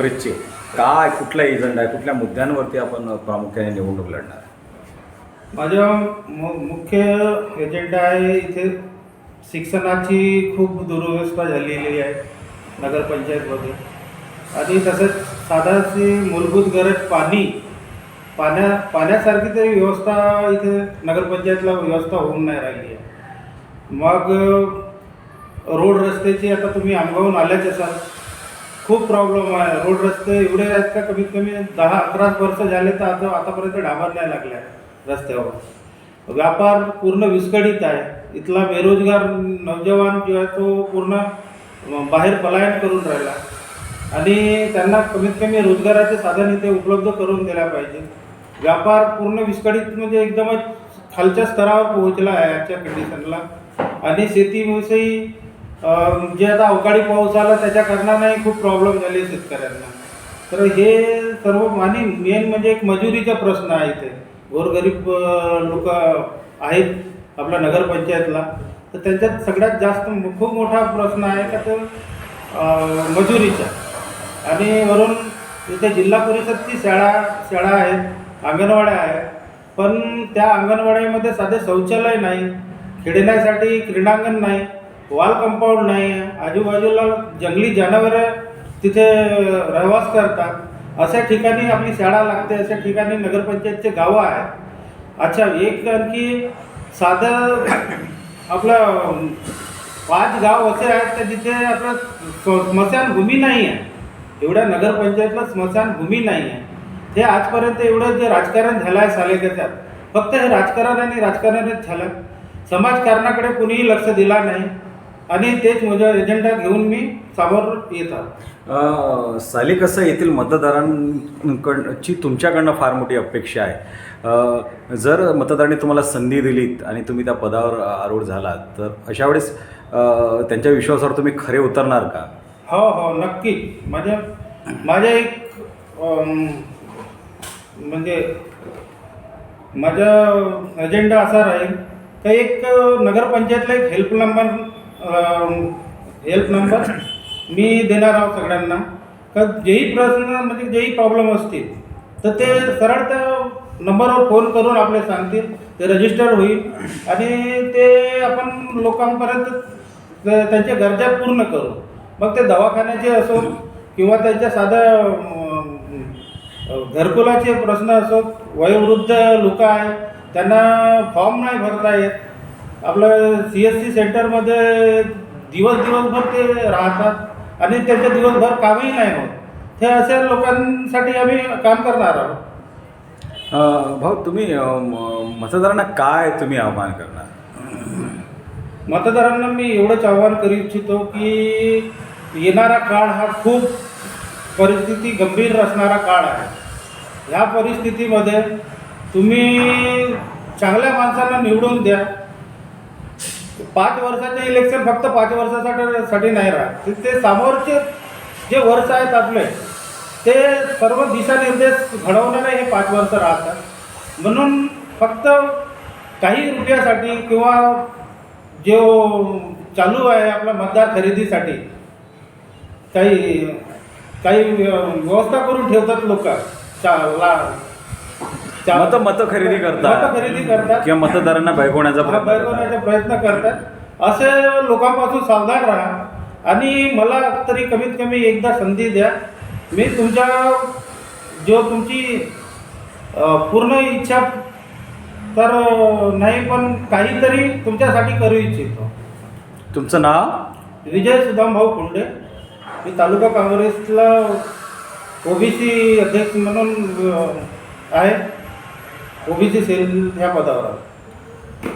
काँग्रेसचे काय कुठला एजंडा आहे? कुठल्या मुद्द्यांवरती आपण प्रामुख्याने निवडणूक लढणार माझा मु- मुख्य एजेंडा आहे इथे शिक्षणाची खूप दुर्व्यवस्था झालेली आहे नगरपंचायतमध्ये. आणि तसंच साधाची मूलभूत गरज पाणी पाण्या पाण्यासारखी तरी व्यवस्था इथे नगरपंचायतला व्यवस्था होऊन नाही राहिली आहे. मग रोड रस्त्याची आता तुम्ही आंबावून आल्याच असाल. खूप प्रॉब्लेम आहे. रोड रस्ते एवढे आहेत का कमीत कमी दहा अकरा वर्ष झाले तर आता आतापर्यंत डांबर नाही लागल्या रस्त्यावर. व्यापार पूर्ण विस्कळीत आहे. इथला बेरोजगार नौजवान जो आहे तो पूर्ण बाहेर पलायन करून राहिला. आणि त्यांना कमीत कमी रोजगाराचे साधन इथे उपलब्ध करून दिल्या पाहिजे. व्यापार पूर्ण विस्कळीत म्हणजे एकदमच खालच्या स्तरावर पोहोचला आहे आजच्या कंडिशनला आणि शेतीविषयी जे आता अवकाळी पाऊस आला त्याच्या कारणाने खूप प्रॉब्लेम झाले शेतकऱ्यांना. तर हे सर्व आणि मेन म्हणजे एक मजुरीचा प्रश्न आहे इथे. गोरगरीब लोक आहेत आपल्या नगरपंचायतला. तर त्यांच्यात सगळ्यात जास्त खूप मोठा प्रश्न आहे का तो मजुरीचा. आणि वरून इथे जिल्हा परिषदची शाळा शाळा आहेत अंगणवाड्या आहेत. पण त्या अंगणवाड्यामध्ये साधे शौचालय नाही खेळण्यासाठी क्रीडांगण नाही. वॉल कंपाऊंड नाही आहे. आजूबाजूला जंगली जनावरं तिथे रहवास करतात. अशा ठिकाणी आपली शाळा लागते अशा ठिकाणी नगरपंचायतचे गावं आहेत. अच्छा एक आणखी साधं आपलं पाच गाव असे आहेत का जिथे आपलं स्मशानभूमी नाही आहे? एवढ्या नगरपंचायतला स्मशानभूमी नाही आहे. हे आजपर्यंत एवढं जे राजकारण झालं आहे साले फक्त हे राजकारण आणि राजकारणच झालं. समाजकारणाकडे कुणीही लक्ष दिला नाही. आणि तेच माझा एजेंडा घेऊन मी समोर येत आहोत अ, साली कसं येथील मतदारांकडची तुमच्याकडनं फार मोठी अपेक्षा आहे. जर मतदारांनी तुम्हाला संधी दिलीत आणि तुम्ही त्या पदावर आरूढ झालात तर अशा वेळेस त्यांच्या विश्वासावर तुम्ही खरे उतरणार का? हो हो नक्की. माझ्या माझ्या एक म्हणजे माझा एजेंडा असा राहील का एक नगरपंचायतला एक हेल्प नंबर हेल्प नंबर मी देणार आहोत सगळ्यांना. का जेही प्रश्न म्हणजे जेही प्रॉब्लेम असतील तर ते सरळ त्या नंबरवर फोन करून आपले सांगतील. ते रजिस्टर होईल. आणि ते आपण लोकांपर्यंत त्यांच्या गरजा पूर्ण करू. मग ते दवाखान्याचे असो किंवा त्यांच्या साध्या घरकुलाचे प्रश्न असो वयोवृद्ध लोक आहे त्यांना फॉर्म नाही भरता येत. आपलं सी एस सी सेंटरमध्ये दिवस दिवसभर ते राहतात आणि त्यांच्या दिवसभर कामही नाही होत. हे अशा लोकांसाठी आम्ही काम करणार आहोत. भाऊ तुम्ही मतदारांना काय तुम्ही आव्हान करणार? मतदारांना मी एवढंच आवाहन करू इच्छितो की येणारा काळ हा खूप परिस्थिती गंभीर असणारा काळ आहे. ह्या परिस्थितीमध्ये तुम्ही चांगल्या माणसांना निवडून द्या. पाच वर्षाचे इलेक्शन फक्त पाच वर्षासाठी साठी नाही राहत. ते- समोरचे जे वर्ष आहेत आपले ते सर्व दिशानिर्देश घडवणारे हे पाच वर्ष राहतात. म्हणून फक्त काही रुपयासाठी किंवा जो चालू आहे आपला मतदार खरेदीसाठी काही काही व्यवस्था करून ठेवतात लोक. मत मत खरेदी करतात. खरेदी करतात. किंवा मतदारांना बैकवण्याचा हा, प्रयत्न करतात. प्रयत्न करतात. असे लोकांपासून सावधान राहा. आणि मला तरी कमीत कमी एकदा संधी द्या. मी तुमच्या जो तुमची अ, पूर्ण इच्छा तर नाही पण काहीतरी तुमच्यासाठी करू इच्छितो. तुमचं नाव? विजय सुदाम भाऊ कुंडे. मी तालुका काँग्रेसला ओबीसी अध्यक्ष म्हणून अ, आहे. ओबीसी सेल ह्या पदावर आहे